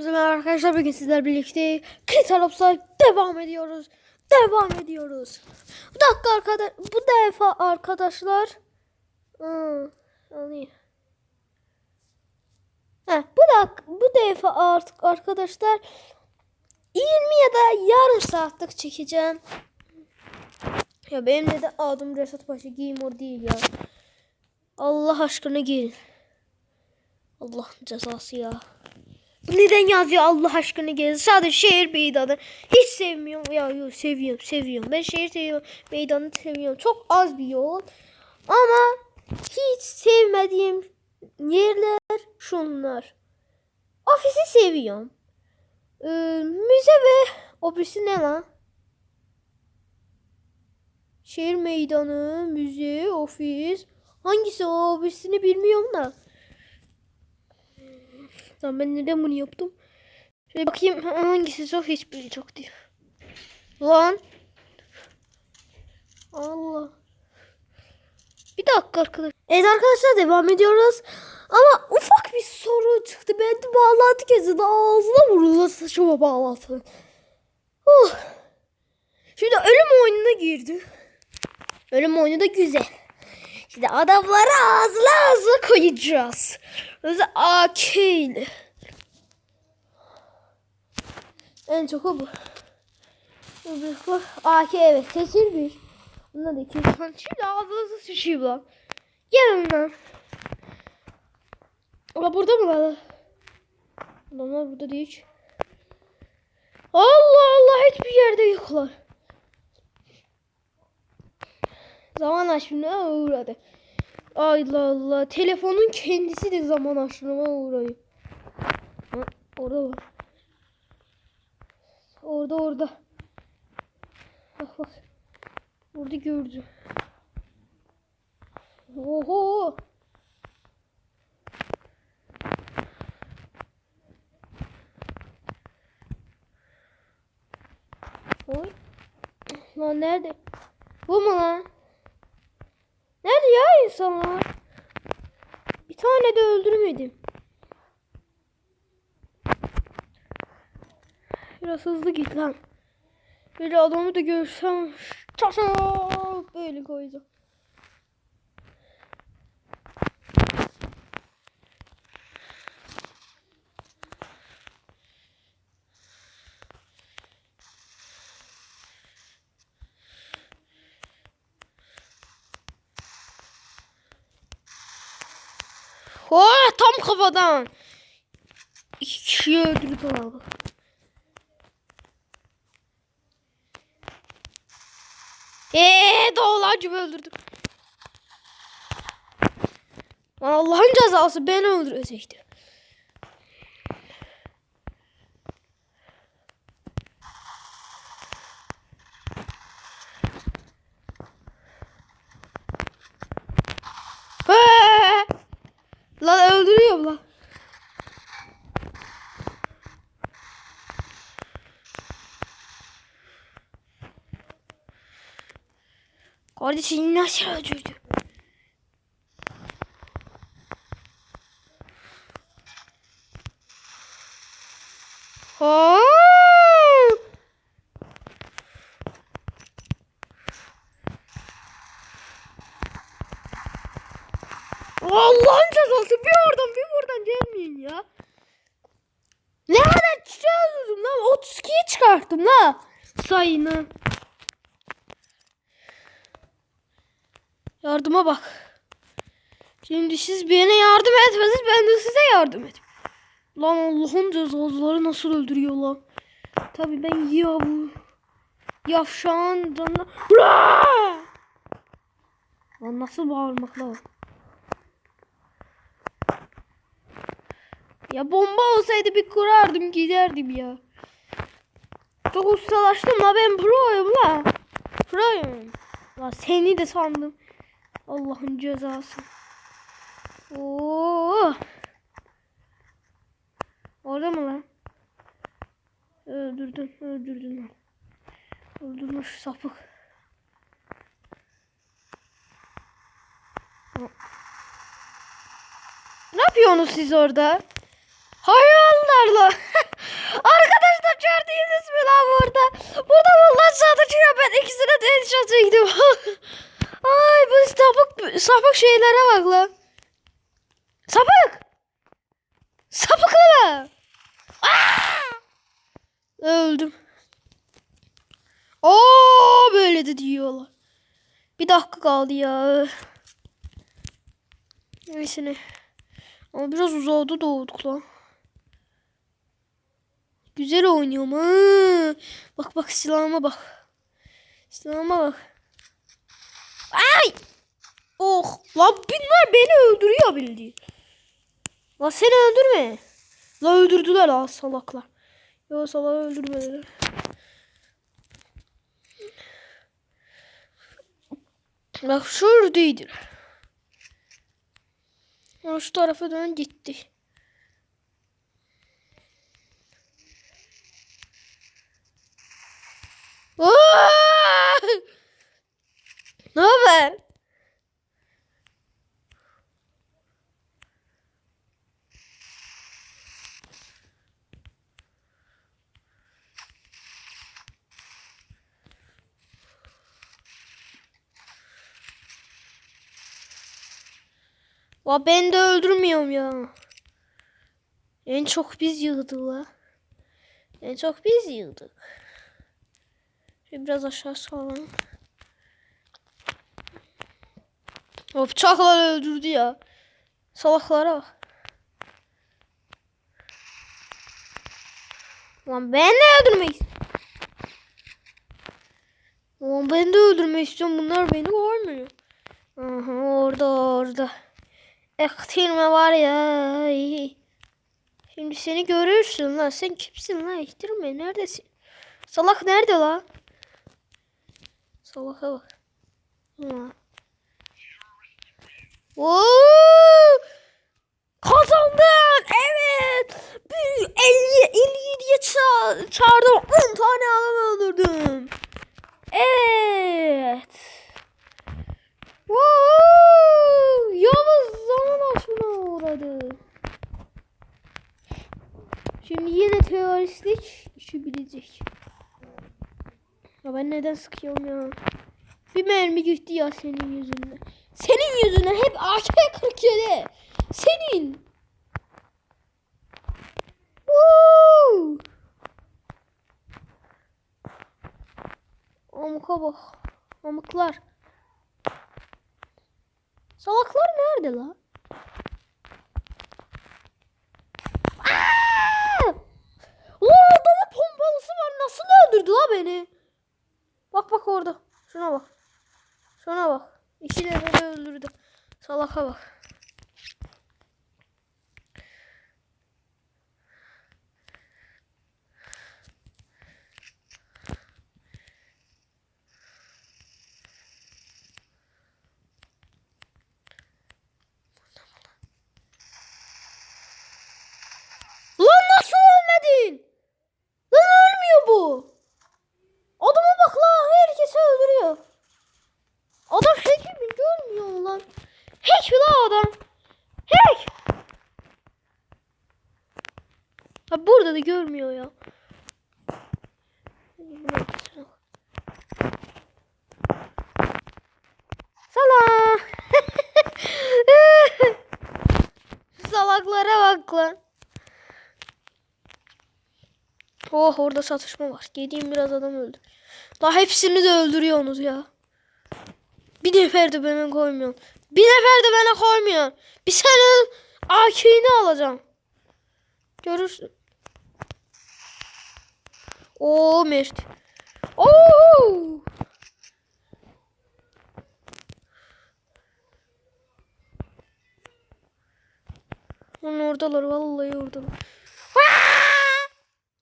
Merhaba arkadaşlar bugün sizler birlikte Kritalops'a devam ediyoruz. Devam ediyoruz. Bu dakika arkadaş bu defa arkadaşlar alayım. Heh, bu dakika bu defa artık arkadaşlar 20 ya da yarım saatlik çekeceğim. Ya benim neden adım Reşat Paşa Gamer değil ya. Allah aşkına gelin. Allah'ın cezası ya. Neden yazıyor Allah aşkına gelin? Sadece şehir meydanı. Hiç sevmiyorum. Ya yok seviyorum seviyorum. Ben şehir seviyorum. Meydanı seviyorum. Çok az bir yol. Ama hiç sevmediğim yerler şunlar. Ofisi seviyorum. Ee, müze ve ofisi ne lan? Şehir meydanı, müze, ofis. Hangisi o ofisini bilmiyorum da. Tamam ben neden bunu yaptım? Şöyle bakayım hangisi zor hiçbiri çok değil. Lan. Allah. Bir dakika arkadaşlar. Evet arkadaşlar devam ediyoruz. Ama ufak bir soru çıktı. Ben de bağlantı kesidi ağzına vurdu. Saçıma bağlantı. Uh. Şimdi ölüm oyununa girdi. Ölüm oyunu da güzel. Şimdi adamları ağzına ağzına koyacağız. Özel AK ile. En çok o bu. Bu- AK evet seçil bir. Bunlar da iki. Şimdi ağzınızı sıçayım lan. Gelin lan. Ama burada mı lan? Adamlar burada değil hiç. Allah Allah hiçbir yerde yoklar. Zaman aşımına uğradı. Allah Allah. Telefonun kendisi de zaman aşımına uğrayıyor. Orada var. Orada orada. Bak bak. Burada gördüm. Oho. Oy. Lan nerede? Bu mu lan? Ya insanlar? Bir tane de öldürmedim. Biraz hızlı git lan. Böyle adamı da görsem böyle koyacağım. Tam kafadan. İki kişiyi öldürdü abi. Eee doğulancımı öldürdüm. Allah'ın cezası beni öldürecekti. Eee! Lan öldürüyorum lan. Kardeşim nasıl öldürdü? Ha! Allah'ın cezası bir oradan bir buradan gelmeyin ya. Ne kadar çıkardım lan? 32'yi çıkarttım la sayını. Yardıma bak. Şimdi siz bana yardım etmezsiniz ben de size yardım edeyim. Lan Allah'ın cezaları nasıl öldürüyor lan. Tabi ben ya bu. Yavşağın canına. Lan nasıl bağırmak lan. Ya bomba olsaydı bir kurardım giderdim ya. Çok ustalaştım la ben proyum la. Proyum. La seni de sandım. Allah'ın cezası. Oo. Orada mı lan? Öldürdün, öldürdün lan. Öldürmüş sapık. Ne yapıyorsunuz siz orada? Hayvanlarla. Joker değiliz mi lan burada? Burada vallahi sadece ya ben ikisine de edeceğim Ay bu sapık sapık şeylere bak lan. Sapık. Sapık lan. Öldüm. Oo böyle de diyorlar. Bir dakika kaldı ya. Neyse ne. Ama biraz uzadı doğduk lan. Güzel oynuyorum ha. Bak bak silahıma bak. Silahıma bak. Ay! Oh! Lan bunlar beni öldürüyor bildiğin. Lan seni öldürme. La öldürdüler ha salaklar. Yo salak öldürmediler. Bak şuradaydı. Şu tarafa dön gitti. Ne haber? Va ben de öldürmüyorum ya. En çok biz yığdılar. En çok biz yığdık. Biraz aşağı salalım. O bıçakla öldürdü ya. Salaklara bak. Lan ben de öldürmek istiyorum. Lan ben de öldürmek istiyorum. Bunlar beni görmüyor. Aha orada orada. Ektirme var ya. Şimdi seni görürsün lan. Sen kimsin lan? Ektirme. Neredesin? Salak nerede lan? Salaka bak. Ha. Oo! Evet. Bir 50 57'ye ça çağırdım. 10 tane adam öldürdüm. Evet. Woo! Yavuz zaman aşkına uğradı. Şimdi yine teoristik işi bilecek. Ya ben neden sıkıyorum ya? Bir mermi gitti ya senin yüzünden. Senin yüzünden hep AK-47. Senin. Woo! Amuka bak. Amuklar. Salaklar nerede la? Aa! Ulan adamın pompalısı var. Nasıl öldürdü la beni? Bak bak orada. Şuna bak. Şuna bak. İki defa öldürdü. Salaka bak. Lan nasıl ölmedin? Lan ölmüyor bu. Adama bak la herkesi öldürüyor. Adam hack mi görmüyor mu lan? Hack mi la adam? Hack. Ha burada da görmüyor ya. Salak. Salaklara bak lan. Oh orada satışma var. Gideyim biraz adam öldü. La hepsini de öldürüyorsunuz ya. Bir nefer de bana koymuyorsun. Bir nefer de bana koymuyorsun. Bir senin AK'ini alacağım. Görürsün. Oo Mert. Oo. Lan oradalar vallahi oradalar.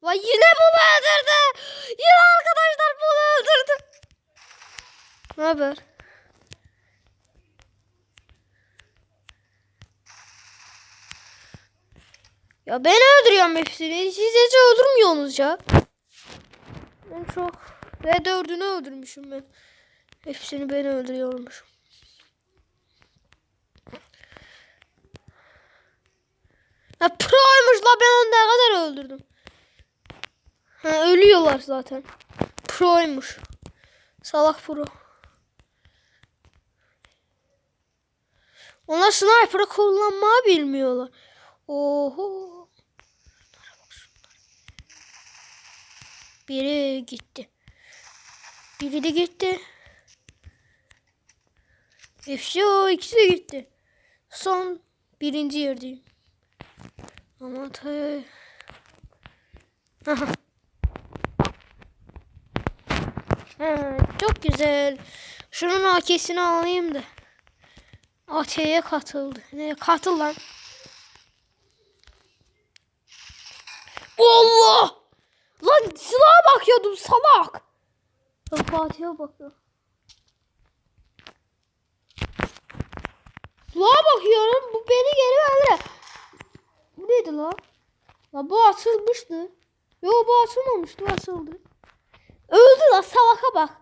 Vay yine bunu öldürdü. Yine arkadaşlar bunu öldürdü. Ne haber? Ya ben öldürüyorum hepsini. Siz hiç öldürmüyorsunuz ya. Ben çok. Ve dördünü öldürmüşüm ben. Hepsini ben öldürüyormuşum. Ha la ben onu ne kadar öldürdüm. Ha ölüyorlar zaten. Proymuş. Salak pro. Onlar sniper'ı kullanmayı bilmiyorlar. Oho. Biri gitti. Biri de gitti. Efşo ikisi de gitti. Son birinci yerdeyim. Ama tabii. Ha, çok güzel. Şunun AK'sini alayım da. AT'ye katıldı. Ne katıl lan. Allah! Lan silaha bakıyordum salak. Fatih'e bakıyor. Silaha bakıyorum. Bu beni geri verdi. Bu neydi lan? Lan bu açılmıştı. Yo bu açılmamıştı. Bu açıldı. Öldü lan salaka bak.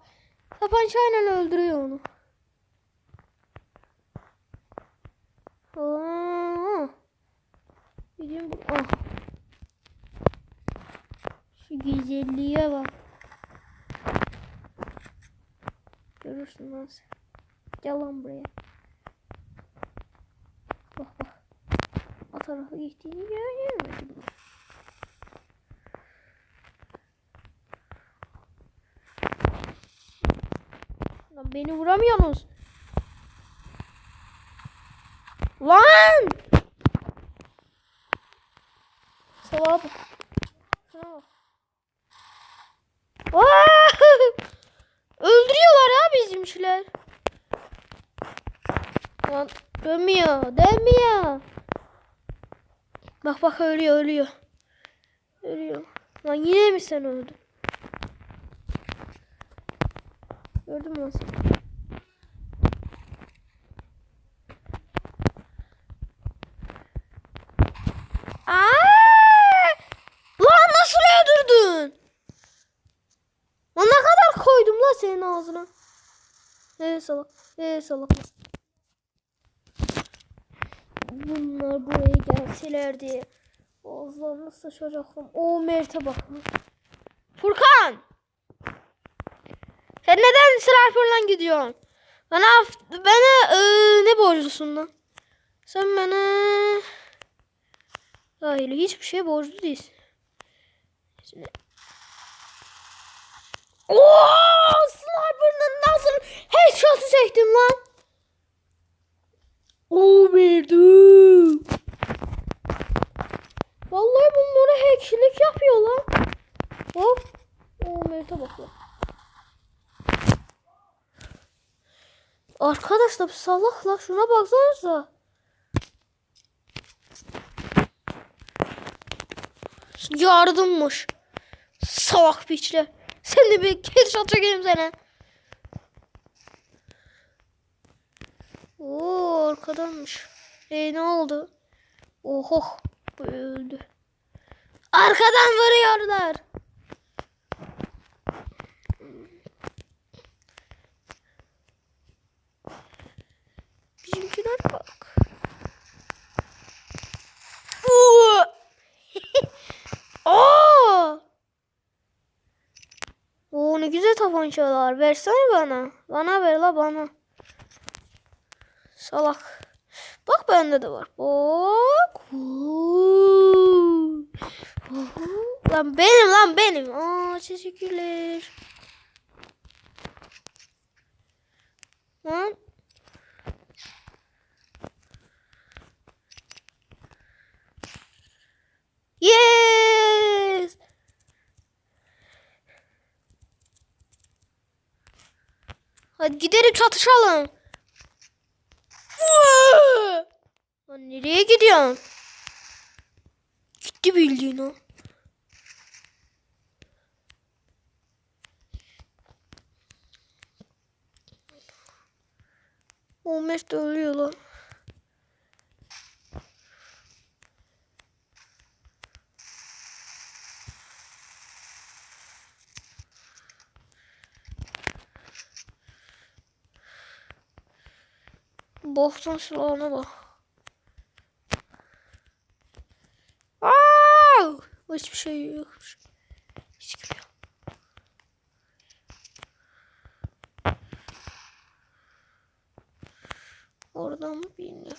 Tapancayla öldürüyor onu. Aa. Gideyim. Ah. Şu güzelliğe bak. Görürsün lan sen. Gel lan buraya. Bak bak. Tarafa gittiğini görmedim. Lan beni vuramıyorsunuz. Lan! Salaha bak. Öldürüyorlar ha bizimkiler. Lan dönmüyor, dönmüyor. Bak bak ölüyor, ölüyor. Ölüyor. Lan yine mi sen öldün? Gördün mü sen? Aa! Lan nasıl öldürdün? Lan ne kadar koydum lan senin ağzına. Ee salak. Ee salak. Bunlar buraya gelselerdi. Ağızlarını sıçacaktım. O Mert'e bak. Furkan! Sen neden sniper'la gidiyorsun? Bana bana e, ne borçlusun lan? Sen bana Hayır hiçbir şey borçlu değilsin. Şimdi... Oo, sniper'ın nasıl headshot'ı çektim lan? Oo verdi. Vallahi bunlara hackçilik yapıyor lan. Hop. Mert'e bak lan. Arkadaşlar salak la şuna baksanıza. Yardımmış. Salak piçler. Sen de bir headshot çekeyim sana. Oo arkadanmış. E ne oldu? Oho öldü. Arkadan vuruyorlar. Bizimkiler bak. Aa! Oo ne güzel tabancalar. Versene bana. Bana ver la bana. Salak. Bak bende de var. Bak. Lan benim lan benim. Aa teşekkürler. Lan. Yes. Hadi gidelim çatışalım. Vaa! Lan gidiyorsun? Gitti bildiğin o. Olmaz da ölüyor lan. Boktan silahına bak. Aa! Hiçbir şey yok. Hiç gibi yok. Oradan mı bilmiyorum.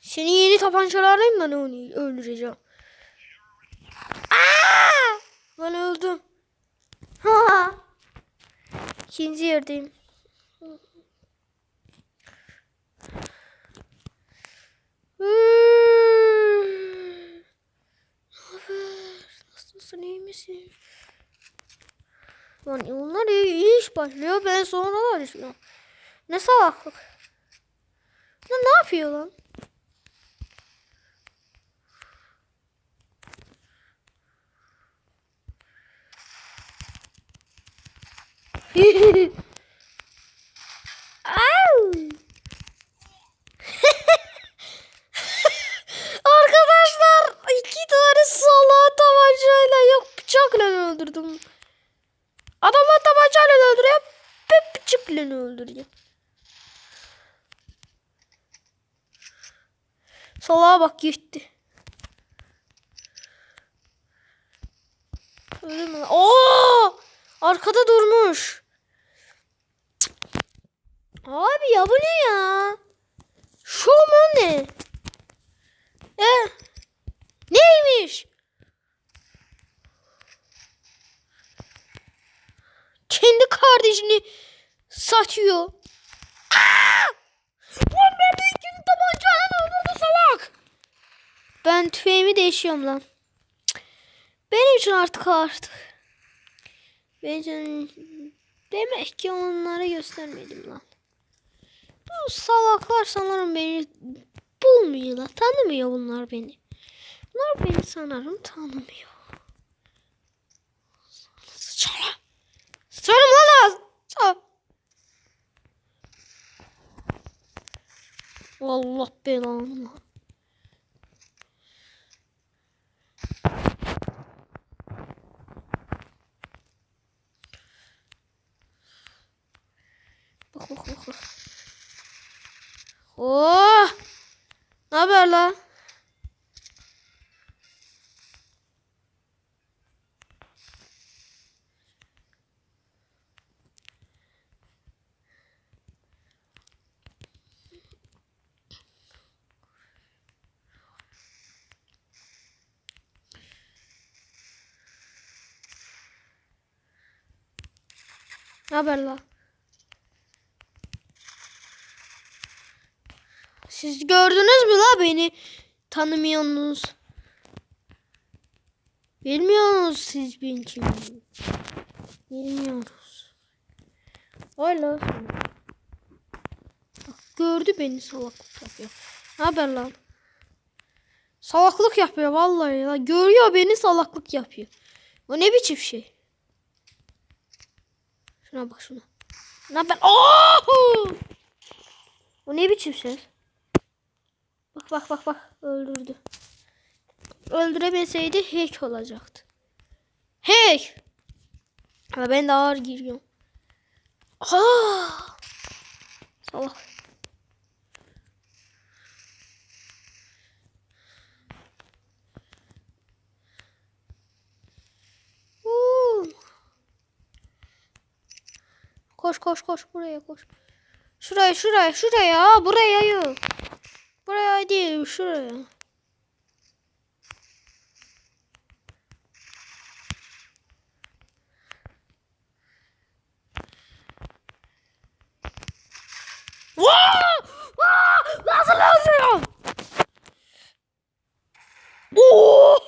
Senin yeni tabancalarla ben onu öldüreceğim. Aa! Ben öldüm. Ha! İkinci yerdeyim. Hmm. Haber? Nasılsın iyi misin? Lan onlar iyi, iyi iş başlıyor ben sonralar işliyorum. Ne salaklık. Lan ne yapıyor lan? Au! Arkadaşlar iki tane salağı tabancayla yok bıçakla öldürdüm. Adamı tabancayla öldürüyor. Ben bıçakla öldürüyor. Salağa bak gitti. Öyle mi? Oo! Arkada durmuş. Abi ya bu ne ya? Showman ne? E? Neymiş? Kendi kardeşini satıyor. Aa! Lan beni ikinci tabancayla öldürdü salak. Ben tüfeğimi değişiyorum lan. Benim için artık artık. Benim için... Demek ki onlara göstermedim lan. Bu salaklar sanırım beni bulmuyorlar. Tanımıyor bunlar beni. Bunlar beni sanırım tanımıyor. Sıçarım. Sıçarım lan. Sıçarım. Allah belanı. Bak bak bak. bak. Oh! Ne haber la? Haber la? Siz gördünüz mü la beni? Tanımıyorsunuz. Bilmiyorsunuz siz ben kimim. Bilmiyoruz. Bak, gördü beni salaklık yapıyor. Ne haber lan? Salaklık yapıyor vallahi ya. Görüyor beni salaklık yapıyor. O ne biçim şey? Şuna bak şuna. Ne haber? Oh! O ne biçim ses? Bak bak bak bak öldürdü. Öldüremeseydi hack olacaktı. Hack! Ama ben de ağır giriyorum. Aa! Salak. Koş koş koş buraya koş. Şuraya şuraya şuraya buraya yok. Buraya değil şuraya. Vaa! Vaa! Nasıl yazıyor? Oo!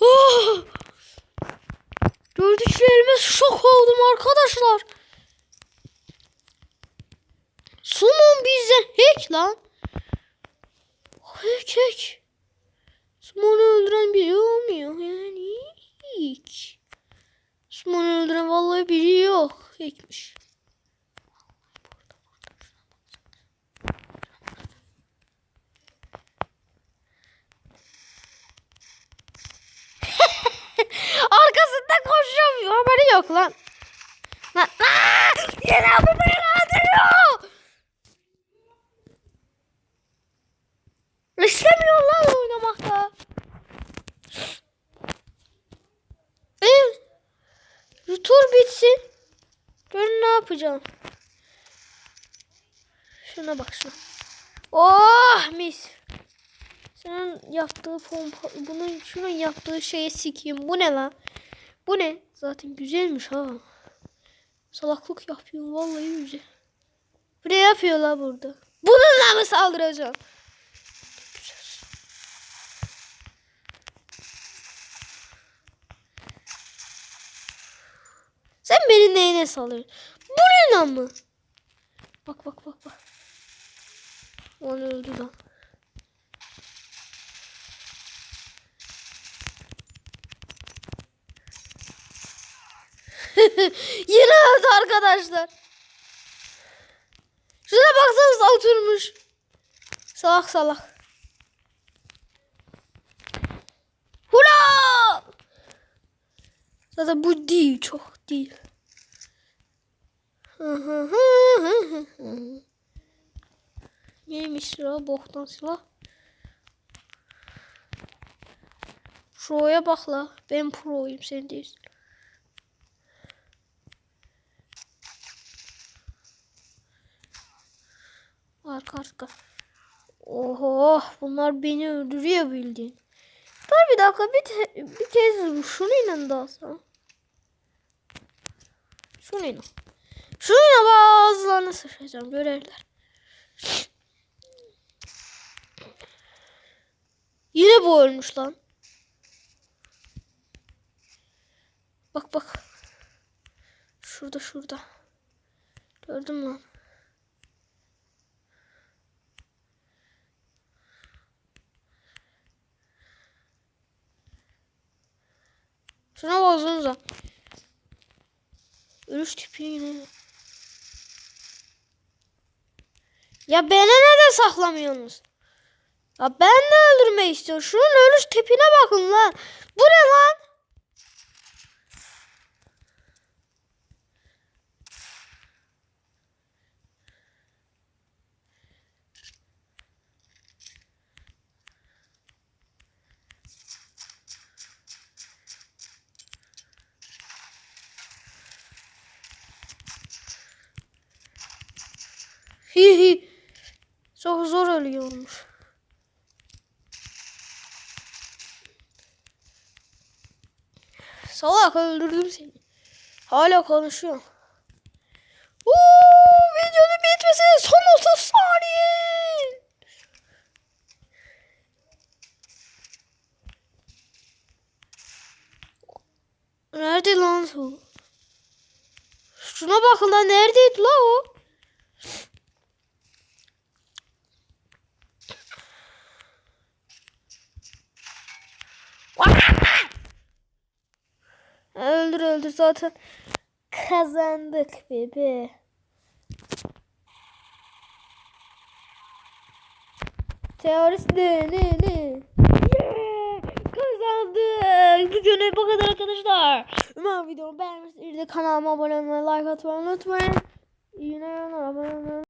Oh! Gördüklerime şok oldum arkadaşlar. Summon bizden hack lan. Hack hack. Summon'u öldüren biri olmuyor yani. Hiç. Summon'u öldüren vallahi biri yok. Hackmiş. Haberi yok lan. Lan. Aa! Yine bu beni öldürüyor. İstemiyor lan oynamakta. Evet. Tur bitsin. Gör ne yapacağım. Şuna bak şuna. Oh mis. Senin yaptığı pompa, bunun şunun yaptığı şeye sikeyim. Bu ne lan? Bu ne? Zaten güzelmiş ha. Salaklık yapıyor vallahi güzel. Bu ne yapıyor la burada? Bununla mı saldıracağım? Sen beni neyine salıyorsun? Bununla mı? Bak bak bak bak. Onu öldü lan. Yine öldü arkadaşlar. Şuna baksanıza oturmuş. Salak salak. Hula! Zaten bu değil çok değil. Neymiş silah? Boktan silah. Pro'ya bak. Ben pro'yum sen değilsin. Arka arka. Oho bunlar beni öldürüyor bildiğin. Dur bir dakika bir, bir kez şununla da alsam. Şununla. Şununla bazılarını sıçrayacağım görürler. Yine bu ölmüş lan. Bak bak. Şurada şurada. Gördüm lan. Şuna baksanıza. Ölüş tipi yine. Ya beni neden saklamıyorsunuz? Ya ben de öldürmek istiyorum. Şunun ölüş tipine bakın lan. Bu ne lan? Hi hi. Çok zor ölüyormuş. Salak öldürdüm seni. Hala konuşuyor. Uuu videonun bitmesine son 30 saniye. Nerede lan o? Şuna bakın lan neredeydi la o? Öldür öldür zaten kazandık bebe. Teorist ne ne ne? Kazandık. Bugün bu kadar arkadaşlar. Umarım videomu beğenmişsiniz. Kanalıma abone olmayı, like atmayı unutmayın. Günler. Abone olmayı